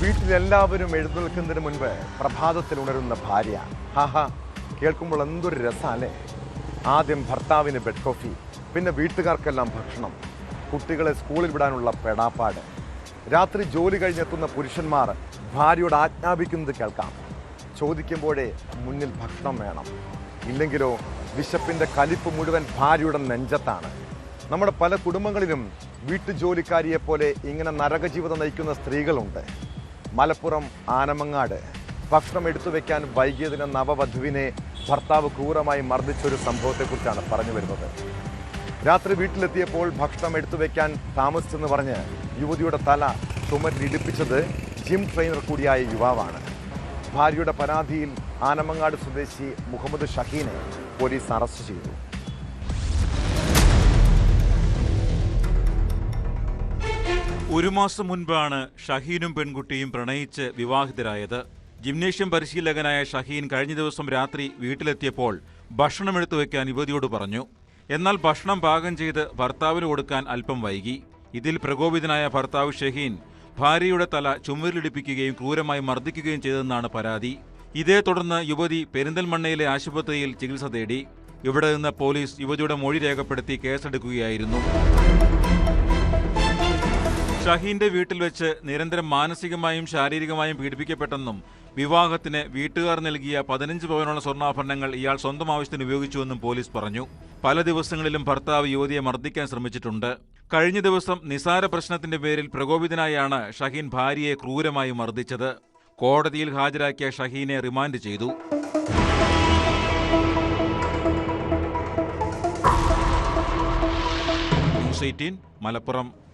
വീട്ടിലെല്ലാവരും എഴുന്നേൽക്കുന്നതിന് മുൻപ് പ്രഭാതത്തിൽ ഉണരുന്ന ഭാര്യ. ഹാഹാ കേൾക്കുമ്പോൾ എന്തൊരു രസാലേ ആദ്യം ഭർത്താവിന് ബെഡ് കോഫി പിന്നെ വീട്ടുകാർക്കെല്ലാം ഭക്ഷണം. കുട്ടികളെ സ്കൂളിൽ വിടാനുള്ള പെടാപ്പാട്. രാത്രി ജോലി കഴിഞ്ഞെത്തുന്ന പുരുഷന്മാർ ഭാര്യയോട് ആജ്ഞാപിക്കുന്നത് കേൾക്കാം. ചോദിക്കുമ്പോഴേ മുന്നിൽ ഭക്ഷണം വേണം. ഇല്ലെങ്കിലോ വിശപ്പിന്റെ കലിപ്പ് മുഴുവൻ ഭാര്യയുടെ നെഞ്ചത്താണ്. നമ്മുടെ പല കുടുംബങ്ങളിലും വീട്ടുജോലിക്കാരിയെപ്പോലെ ഇങ്ങനെ നരകജീവിതം നയിക്കുന്ന സ്ത്രീകളുണ്ട്. മലപ്പുറം ആനമങ്ങാട്. ഭക്ഷണം എടുത്തു വെക്കാൻ വൈകിയതിന് നവവധുവിനെ ഭർത്താവ് ക്രൂരമായി മർദ്ദിച്ചൊരു സംഭവത്തെക്കുറിച്ചാണ് പറഞ്ഞു വരുന്നത്. രാത്രി വീട്ടിലെത്തിയപ്പോൾ ഭക്ഷണം എടുത്തു വെക്കാൻ താമസിച്ചെന്ന് പറഞ്ഞ് യുവതിയുടെ തല ചുമരിലിടിപ്പിച്ചത് ജിം ട്രെയിനർ കൂടിയായ യുവാവാണ്. ഭാര്യയുടെ പരാതിയിൽ ആനമങ്ങാട് സ്വദേശി മുഹമ്മദ് ഷഹീനെ പോലീസ് അറസ്റ്റ് ചെയ്തു. ഒരു മാസം മുൻപാണ് ഷഹീനും പെൺകുട്ടിയും പ്രണയിച്ച് വിവാഹിതരായത്. ജിംനേഷ്യം പരിശീലകനായ ഷഹീൻ കഴിഞ്ഞ ദിവസം രാത്രി വീട്ടിലെത്തിയപ്പോൾ ഭക്ഷണം എടുത്തു വയ്ക്കാൻ യുവതിയോട് പറഞ്ഞു. എന്നാൽ ഭക്ഷണം പാകം ചെയ്ത് ഭർത്താവിന് കൊടുക്കാൻ അല്പം വൈകി. ഇതിൽ പ്രകോപിതനായ ഭർത്താവ് ഷഹീൻ ഭാര്യയുടെ തല ചുമരിലിടിപ്പിക്കുകയും ക്രൂരമായി മർദ്ദിക്കുകയും ചെയ്തെന്നാണ് പരാതി. ഇതേ തുടർന്ന് യുവതി പെരിന്തൽമണ്ണയിലെ ആശുപത്രിയിൽ ചികിത്സ തേടി. ഇവിടെ നിന്ന് പോലീസ് യുവതിയുടെ മൊഴി രേഖപ്പെടുത്തി കേസെടുക്കുകയായിരുന്നു. ഷഹീന്റെ വീട്ടിൽ വെച്ച് നിരന്തരം മാനസികമായും ശാരീരികമായും പീഡിപ്പിക്കപ്പെട്ടെന്നും വിവാഹത്തിന് വീട്ടുകാർ നൽകിയ പതിനഞ്ച് പവനുള്ള സ്വർണാഭരണങ്ങൾ ഇയാൾ സ്വന്തം ആവശ്യത്തിന് ഉപയോഗിച്ചുവെന്നും പോലീസ് പറഞ്ഞു. പല ദിവസങ്ങളിലും ഭർത്താവ് യുവതിയെ മർദ്ദിക്കാൻ ശ്രമിച്ചിട്ടുണ്ട്. കഴിഞ്ഞ ദിവസം നിസാര പ്രശ്നത്തിന്റെ പേരിൽ പ്രകോപിതനായാണ് ഷഹീൻ ഭാര്യയെ ക്രൂരമായി മർദ്ദിച്ചത്. കോടതിയിൽ ഹാജരാക്കിയ ഷഹീനെ റിമാൻഡ് ചെയ്തു. മലപ്പുറം.